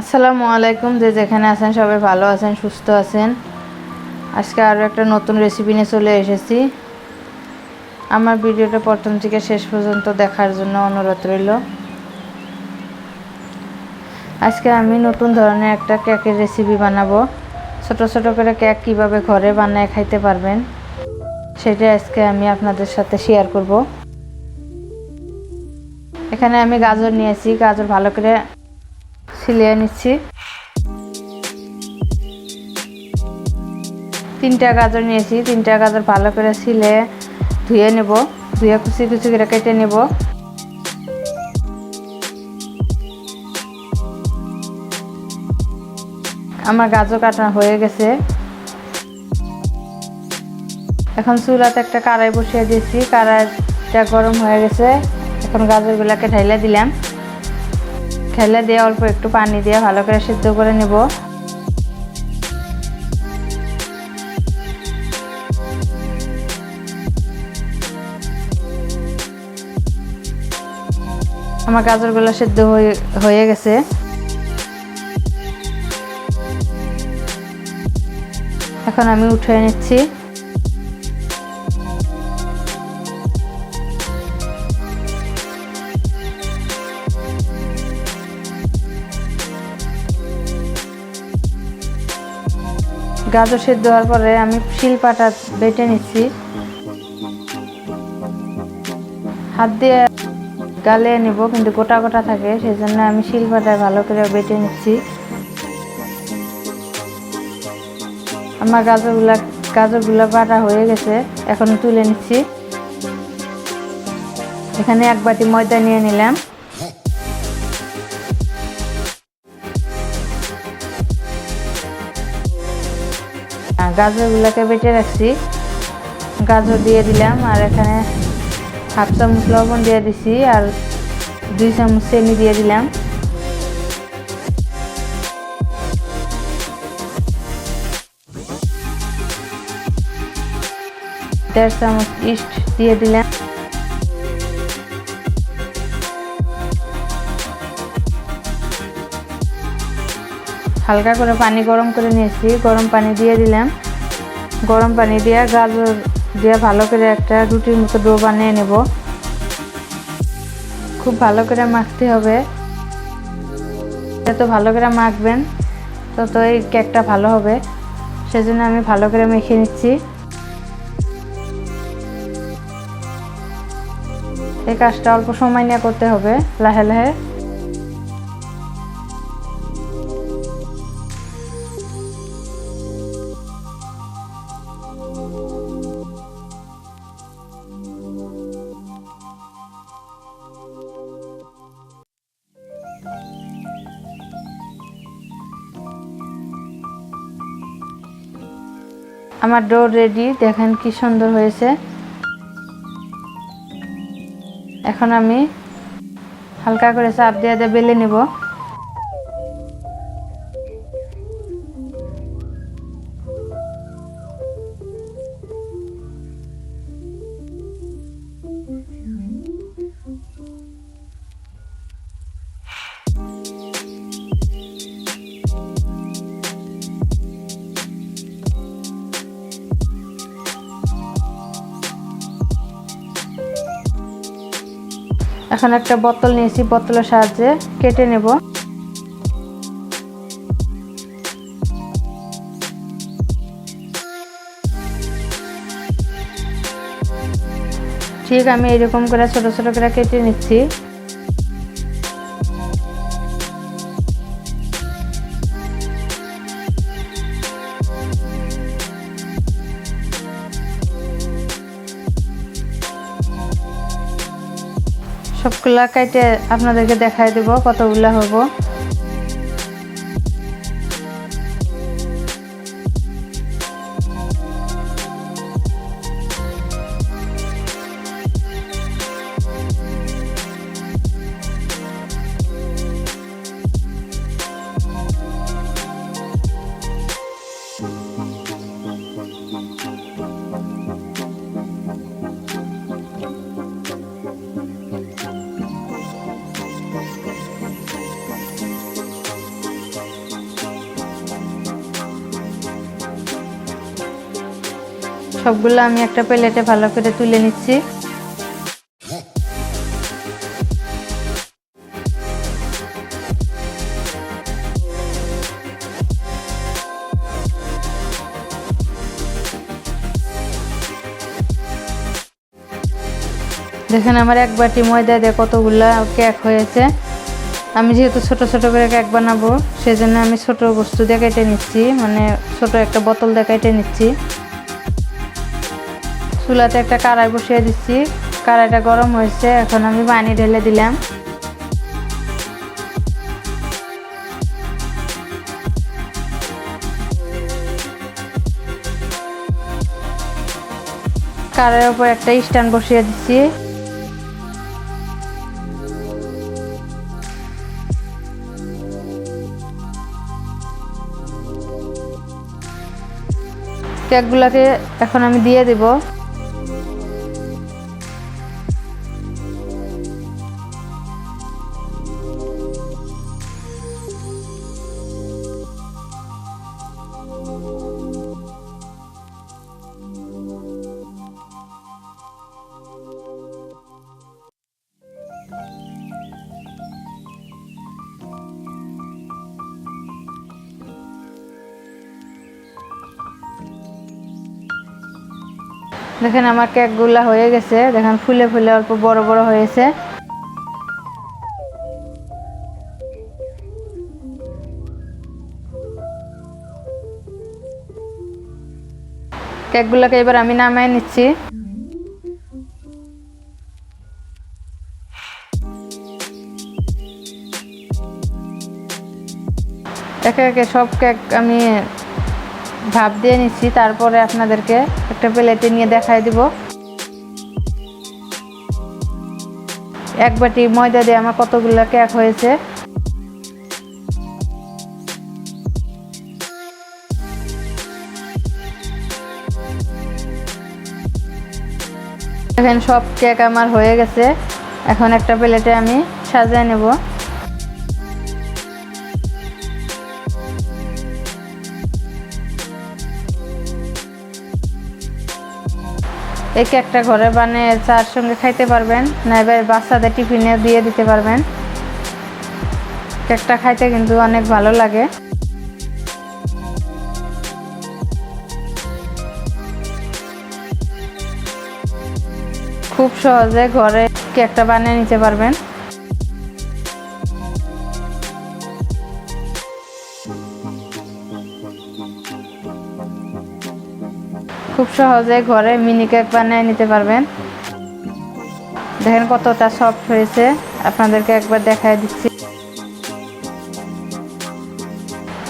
আসসালামু আলাইকুম, যে যেখানে আছেন সবাই ভালো আছেন, সুস্থ আছেন। আজকে আরও একটা নতুন রেসিপি নিয়ে চলে এসেছি। আমার ভিডিওটা প্রথম থেকে শেষ পর্যন্ত দেখার জন্য অনুরোধ রইল। আজকে আমি নতুন ধরনের একটা কেকের রেসিপি বানাবো। ছোট ছোট করে কেক কীভাবে ঘরে বানায় খাইতে পারবেন, সেটা আজকে আমি আপনাদের সাথে শেয়ার করব। এখানে আমি গাজর নিয়েছি, গাজর ভালো করে ছিলিয়ে নিচ্ছি। তিনটা গাজর নিয়েছি, তিনটা গাজর ভালো করে ছিলে ধুয়ে নেব, ধুয়ে কুচি কুচি করে কেটে নেব। আমার গাজর কাটা হয়ে গেছে। এখন চুলাতে একটা কড়াই বসিয়ে দিয়েছি, কড়াইটা গরম হয়ে গেছে। এখন গাজরগুলোকে ঢাইলে দিলাম। ঢেলে দিয়ে অল্প একটু পানি দিয়ে ভালো করে সিদ্ধ করে নেব। আমার গাজরগুলো সিদ্ধ হয়ে গেছে। এখন আমি উঠে নিচ্ছি। গাজর সেদ্ধ হওয়ার পরে আমি শিলপাটা বেটে নিচ্ছি। হাত দিয়ে গালে নিব, কিন্তু গোটা গোটা থাকে সেই জন্য আমি শিলপাটায় ভালো করে বেটে নিচ্ছি। আমার গাজরগুলা গাজরগুলা বাটা হয়ে গেছে, এখন তুলে নিচ্ছি। এখানে এক বাটি ময়দা নিয়ে নিলাম। গাজরগুলোকে বেটে রাখছি। গাজর দিয়ে দিলাম আর এখানে হাফ চামচ লবণ দিয়ে দিছি আর দুই চামচ চিনি দিয়ে দিলাম। দেড় চামচ ইস্ট দিয়ে দিলাম। হালকা করে পানি গরম করে নিয়েছি। গরম পানি দিয়ে দিলাম। গরম পানি দিয়ে গাজর দিয়ে ভালো করে একটা রুটির মতো ডো বানিয়ে নেব। খুব ভালো করে মাখতে হবে। যত ভালো করে মাখবেন তত এই কেকটা ভালো হবে। সেজন্য আমি ভালো করে মেখে নিচ্ছি। এই কাজটা অল্প সময় নিয়ে করতে হবে, লাহে লাহে। আমার ডো রেডি দেখেন কি সুন্দর হয়েছে। এখন আমি হালকা করে চাপ দিয়ে দিয়ে বেলে নেব। এখন একটা বোতল নিয়েছি, বোতলের সাহায্যে কেটে নেব। ঠিক আমি এরকম করে ছোট ছোট করে কেটে নিচ্ছি। সবগুলা কাইটে আপনাদেরকে দেখাই দেব কতগুলা হব। সবগুলো আমি একটা প্লেটে ভালো করে তুলে নিচ্ছি। দেখেন আমার এক বাটি ময়দা দিয়ে কতগুলা কেক হয়েছে। আমি যেহেতু ছোট ছোট করে কেক বানাবো, সেজন্য আমি ছোট বস্তু দিয়ে কেটে নিচ্ছি মানে ছোট একটা বোতল দিয়ে কেটে নিচ্ছি। চুলাতে একটা কড়াই বসিয়ে দিচ্ছি। কড়াইটা গরম হয়েছে, এখন আমি পানি ঢেলে দিলাম। কারের উপর একটা স্ট্যান্ড বসিয়ে দিচ্ছি। কেকগুলোকে এখন আমি দিয়ে দেব। দেখেন আমার কেকগুলা হয়ে গেছে। দেখেন ফুলে ফুলে অল্প বড় বড় হয়েছে। কেকগুলোকে এবার আমি নামাই নিচ্ছি। একে একে সব কেক আমি ভাপ দিয়ে নিচ্ছি, তারপরে আপনাদেরকে একটা প্লেটে নিয়ে দেখাই দিব। এক বাটি ময়দা দিয়ে আমার কতগুলো কেক হয়েছে। এখন সব কেক আমার হয়ে গেছে। এখন একটা প্লেটে আমি সাজিয়ে নেব। এই কেকটা ঘরে বানিয়ে চার সঙ্গে খাইতে পারবেন, না এবার বাচ্চাদের টিফিনে দিয়ে দিতে পারবেন। কেকটা খাইতে কিন্তু অনেক ভালো লাগে। খুব সহজে ঘরে কেকটা বানিয়ে নিতে পারবেন। খুব সহজে ঘরে মিনি কেক বানিয়ে নিতে পারবেন। দেখেন কতটা সফট হয়েছে। আপনাদেরকে একবার দেখায় দিচ্ছি।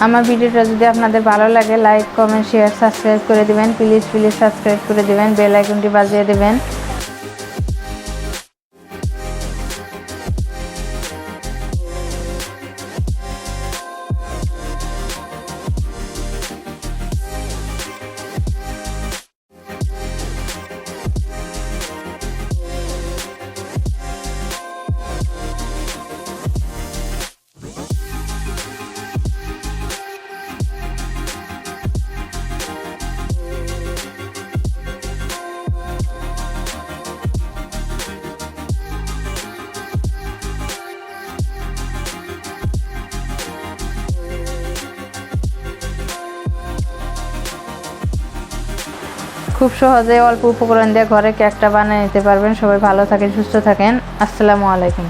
আমার ভিডিওটা যদি আপনাদের ভালো লাগে লাইক কমেন্ট শেয়ার সাবস্ক্রাইব করে দিবেন। প্লিজ প্লিজ সাবস্ক্রাইব করে দিবেন। বেল আইকনটি বাজিয়ে দেবেন। খুব সহজে অল্প উপকরণ দিয়ে ঘরে কেকটা বানিয়ে নিতে পারবেন। সবাই ভালো থাকেন, সুস্থ থাকেন। আসসালামু আলাইকুম।